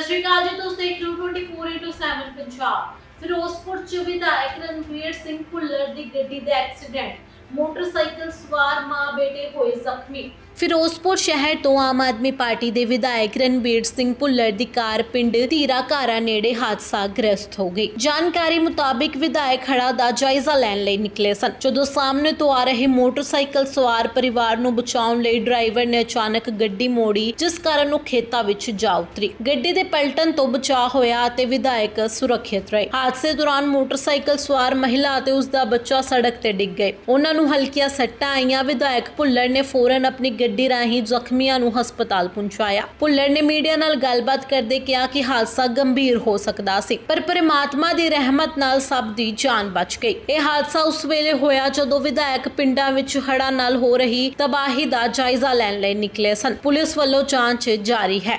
ਸਤਿ ਸ਼੍ਰੀ ਅਕਾਲ ਜੀ ਦੋਸਤੋ ਇੱਕ ਨੂੰ 24/7 ਪੰਜਾਬ। ਫਿਰੋਜ਼ਪੁਰ ਚ ਵਿਧਾਇਕ ਰਣਵੀਰ ਸਿੰਘ ਭੁੱਲਰ ਦੀ ਗੱਡੀ ਦੇ ਐਕਸੀਡੈਂਟ। ਮੋਟਰਸਾਈਕਲ ਸਵਾਰ ਮਾਂ ਬੇਟੇ ਹੋਏ ਜ਼ਖਮੀ। ਫਿਰੋਜ਼ਪੁਰ ਸ਼ਹਿਰ ਤੋਂ ਆਮ ਆਦਮੀ ਪਾਰਟੀ ਦੇ ਵਿਧਾਇਕ ਰਣਬੀਰ ਸਿੰਘ ਭੁੱਲਰ ਦੀ ਕਾਰ ਪਿੰਡ ਧੀਰਾ ਘਾਰਾ ਨੇੜੇ ਹਾਦਸਾ ਗ੍ਰਸਤ ਹੋ ਗਈ। ਜਾਣਕਾਰੀ ਮੁਤਾਬਿਕ ਵਿਧਾਇਕ ਖੜਾ ਦਾ ਜਾਇਜ਼ਾ ਲੈਣ ਲਈ ਨਿਕਲੇ ਸਨ। ਜਦੋਂ ਸਾਹਮਣੇ ਤੋਂ ਆ ਰਹੇ ਮੋਟਰਸਾਈਕਲ ਸਵਾਰ ਪਰਿਵਾਰ ਨੂੰ ਬਚਾਉਣ ਲਈ ਡਰਾਈਵਰ ਨੇ ਅਚਾਨਕ ਗੱਡੀ ਮੋੜੀ, ਜਿਸ ਕਾਰਨ ਉਹ ਖੇਤਾਂ ਵਿੱਚ ਜਾ ਉਤਰੀ। ਗੱਡੀ ਦੇ ਪਲਟਣ ਤੋਂ ਬਚਾਅ ਹੋਇਆ ਅਤੇ ਵਿਧਾਇਕ ਸੁਰੱਖਿਅਤ ਰਹੇ। ਹਾਦਸੇ ਦੌਰਾਨ ਮੋਟਰਸਾਈਕਲ ਸਵਾਰ ਮਹਿਲਾ ਅਤੇ ਉਸ ਦਾ ਬੱਚਾ ਸੜਕ ਤੇ ਡਿੱਗ ਗਏ। ਉਹਨਾਂ ਨੂੰ ਹਲਕੀਆਂ ਸੱਟਾਂ ਆਈਆਂ। ਵਿਧਾਇਕ ਭੁੱਲਰ ਨੇ ਫੌਰਨ ਆਪਣੀ ਗੱਡੀ ਰਾਹੀਂ ਜ਼ਖਮੀਆਂ ਨੂੰ ਹਸਪਤਾਲ ਪਹੁੰਚਾਇਆ। ਭੁੱਲਰ ਨੇ ਮੀਡੀਆ ਨਾਲ ਗੱਲਬਾਤ ਕਰਦੇ ਕਿਹਾ ਕਿ ਹਾਦਸਾ ਗੰਭੀਰ ਹੋ ਸਕਦਾ ਸੀ ਪਰ ਪਰਮਾਤਮਾ ਦੀ ਰਹਿਮਤ ਨਾਲ ਸਭ ਦੀ ਜਾਨ ਬਚ ਗਈ। ਇਹ ਹਾਦਸਾ ਉਸ ਵੇਲੇ ਹੋਇਆ ਜਦੋਂ ਵਿਧਾਇਕ ਪਿੰਡਾਂ ਵਿੱਚ ਹੜ੍ਹਾਂ ਨਾਲ ਹੋ ਰਹੀ ਤਬਾਹੀ ਦਾ ਜਾਇਜ਼ਾ ਲੈਣ ਲਈ ਨਿਕਲੇ ਸਨ। ਪੁਲਿਸ ਵੱਲੋਂ ਜਾਂਚ ਜਾਰੀ ਹੈ।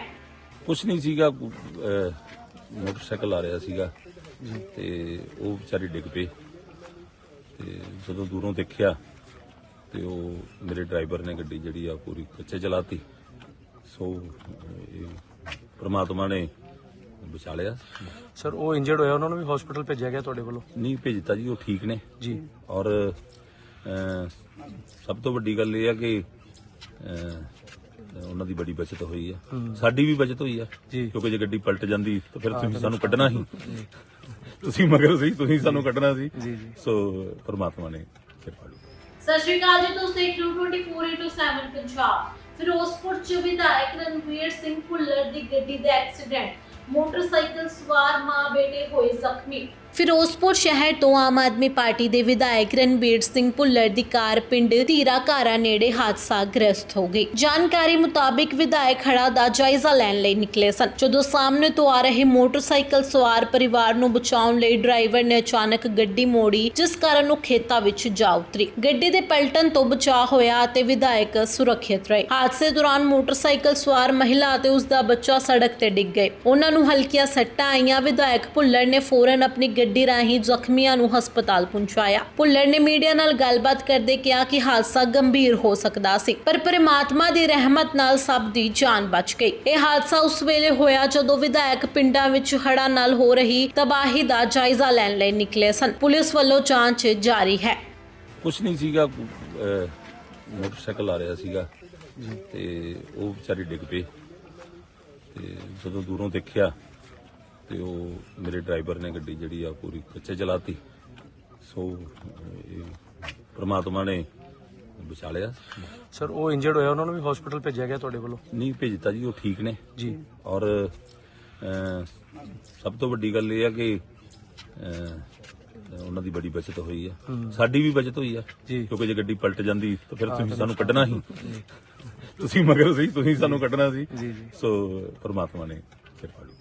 ਕੁਛ ਨਹੀਂ ਸੀਗਾ ਅਹ, ਮੋਟਰਸਾਈਕਲ ਆ ਰਿਹਾ ਸੀਗਾ ਤੇ ਉਹ ਵਿਚਾਰੀ ਡਿੱਗ ਪਈ ਤੇ ਜਦੋਂ ਦੂਰੋਂ ਦੇਖਿਆ ਤੇ ਉਹ ਮੇਰੇ ਡਰਾਈਵਰ ਨੇ ਗੱਡੀ ਜਿਹੜੀ ਆ ਪੂਰੀ ਕੱਚੇ ਚਲਾਤੀ ਸੋ ਪ੍ਰਮਾਤਮਾ ਨੇ ਬਚਾ ਲਿਆ। ਸਰ ਉਹ ਇੰਜਰਡ ਹੋਇਆ ਉਹਨਾਂ ਨੂੰ ਵੀ ਹਸਪੀਟਲ ਭੇਜਿਆ ਗਿਆ ਤੁਹਾਡੇ ਵੱਲੋਂ? ਨਹੀਂ ਭੇਜਤਾ ਜੀ ਉਹ ਠੀਕ ਨੇ। ਜੀ। ਔਰ ਸਭ ਤੋਂ ਵੱਡੀ ਗੱਲ ਇਹ ਆ ਕਿ ਉਹਨਾਂ ਦੀ ਬੜੀ ਬਚਤ ਹੋਈ ਆ। ਸਾਡੀ ਵੀ ਬਚਤ ਹੋਈ ਆ। ਕਿਉਂਕਿ ਜੇ ਗੱਡੀ ਪਲਟ ਜਾਂਦੀ ਤਾਂ ਫਿਰ ਤੁਸੀਂ ਸਾਨੂੰ ਕੱਢਣਾ ਸੀ। ਤੁਸੀਂ ਮਗਰ ਸੀ ਤੁਸੀਂ ਸਾਨੂੰ ਕੱਢਣਾ ਸੀ। ਸੋ ਪਰਮਾਤਮਾ ਨੇ ਕਿਰਪਾ ਕੀਤੀ। ਸਤਿ ਸ਼੍ਰੀ ਅਕਾਲ ਜੀ ਦੋਸਤੋ ਇੱਕ ਨੂੰ 24/7 ਪੰਜਾਬ। ਫਿਰੋਜ਼ਪੁਰ ਚ ਵਿਧਾਇਕ ਰਣਵੀਰ ਸਿੰਘ ਭੁੱਲਰ ਦੀ ਗੱਡੀ ਦੇ ਐਕਸੀਡੈਂਟ। ਮੋਟਰਸਾਈਕਲ ਸਵਾਰ ਮਾਂ ਬੇਟੇ ਹੋਏ ਜ਼ਖਮੀ। ਫਿਰੋਜ਼ਪੁਰ ਸ਼ਹਿਰ ਤੋਂ ਆਮ ਆਦਮੀ ਪਾਰਟੀ ਦੇ ਵਿਧਾਇਕ ਰਣਬੀਰ ਸਿੰਘ ਭੁੱਲਰ ਦੀ ਕਾਰ ਪਿੰਡ ਧੀਰਾ ਨੇੜੇ ਹਾਦਸਾ ਗ੍ਰਸਤ ਹੋ ਗਈ। ਜਾਣਕਾਰੀ ਮੁਤਾਬਿਕ ਵਿਧਾਇਕ ਖੜਾ ਦਾ ਜਾਇਜ਼ਾ ਲੈਣ ਲਈ ਨਿਕਲੇ ਸਨ। ਜਦੋਂ ਸਾਹਮਣੇ ਤੋਂ ਆ ਰਹੇ ਮੋਟਰਸਾਈਕਲ ਸਵਾਰ ਪਰਿਵਾਰ ਨੂੰ ਬਚਾਉਣ ਲਈ ਡਰਾਈਵਰ ਨੇ ਅਚਾਨਕ ਗੱਡੀ ਮੋੜੀ, ਜਿਸ ਕਾਰਨ ਉਹ ਖੇਤਾਂ ਵਿੱਚ ਜਾ ਉਤਰੀ। ਗੱਡੀ ਦੇ ਪਲਟਣ ਤੋਂ ਬਚਾਅ ਹੋਇਆ ਅਤੇ ਵਿਧਾਇਕ ਸੁਰੱਖਿਅਤ ਰਹੇ। ਹਾਦਸੇ ਦੌਰਾਨ ਮੋਟਰਸਾਈਕਲ ਸਵਾਰ ਮਹਿਲਾ ਅਤੇ ਉਸ ਦਾ ਬੱਚਾ ਸੜਕ ਤੇ ਡਿੱਗ ਗਏ। ਉਹਨਾਂ ਨੂੰ ਹਲਕੀਆਂ ਸੱਟਾਂ ਆਈਆਂ। ਵਿਧਾਇਕ ਭੁੱਲਰ ਨੇ ਫੌਰਨ ਆਪਣੀ ਗੱਡੀ ਰਾਹੀਂ ਜ਼ਖਮੀਆਂ ਨੂੰ ਹਸਪਤਾਲ ਪਹੁੰਚਾਇਆ। ਭੁੱਲਰ ਨੇ ਮੀਡੀਆ ਨਾਲ ਗੱਲਬਾਤ ਕਰਦੇ ਕਿਹਾ ਕਿ ਹਾਦਸਾ ਗੰਭੀਰ ਹੋ ਸਕਦਾ ਸੀ ਪਰ ਪਰਮਾਤਮਾ ਦੀ ਰਹਿਮਤ ਨਾਲ ਸਭ ਦੀ ਜਾਨ ਬਚ ਗਈ। ਇਹ ਹਾਦਸਾ ਉਸ ਵੇਲੇ ਹੋਇਆ ਜਦੋਂ ਵਿਧਾਇਕ ਪਿੰਡਾਂ ਵਿੱਚ ਹੜ੍ਹਾਂ ਨਾਲ ਹੋ ਰਹੀ ਤਬਾਹੀ ਦਾ ਜਾਇਜ਼ਾ ਲੈਣ ਲਈ ਨਿਕਲੇ ਸਨ। ਪੁਲਿਸ ਵੱਲੋਂ ਜਾਂਚ ਜਾਰੀ ਹੈ। ਕੁਛ ਨਹੀਂ ਸੀਗਾ ਅਹ, ਮੋਟਰਸਾਈਕਲ ਆ ਰਿਹਾ ਸੀਗਾ ਤੇ ਉਹ ਵਿਚਾਰੀ ਡਿੱਗ ਪਈ ਤੇ ਜਦੋਂ ਦੂਰੋਂ ਦੇਖਿਆ ਤੇ ਉਹ ਮੇਰੇ ਡਰਾਈਵਰ ਨੇ ਗੱਡੀ ਜਿਹੜੀ ਆ ਪੂਰੀ ਕੱਚੇ ਚਲਾਤੀ। ਸੋ ਇਹ ਪ੍ਰਮਾਤਮਾ ਨੇ ਬਚਾ ਲਿਆ। ਸਰ ਉਹ ਇੰਜਰਡ ਹੋਇਆ ਉਹਨਾਂ ਨੂੰ ਵੀ ਹਸਪੀਟਲ ਭੇਜਿਆ ਗਿਆ ਤੁਹਾਡੇ ਵੱਲੋਂ? ਨਹੀਂ ਭੇਜਤਾ ਜੀ ਉਹ ਠੀਕ ਨੇ। ਜੀ। ਔਰ ਸਭ ਤੋਂ ਵੱਡੀ ਗੱਲ ਇਹ ਆ ਕਿ ਉਹਨਾਂ ਦੀ ਬੜੀ ਬਚਤ ਹੋਈ ਆ। ਸਾਡੀ ਵੀ ਬਚਤ ਹੋਈ ਆ। ਕਿਉਂਕਿ ਜੇ ਗੱਡੀ ਪਲਟ ਜਾਂਦੀ ਤਾਂ ਫਿਰ ਤੁਸੀਂ ਸਾਨੂੰ ਕੱਢਣਾ ਸੀ। ਤੁਸੀਂ ਮਗਰ ਸੀ ਤੁਸੀਂ ਸਾਨੂੰ ਕੱਢਣਾ ਸੀ। ਸੋ ਪਰਮਾਤਮਾ ਨੇ ਕਿਰਪਾ ਕੀਤੀ।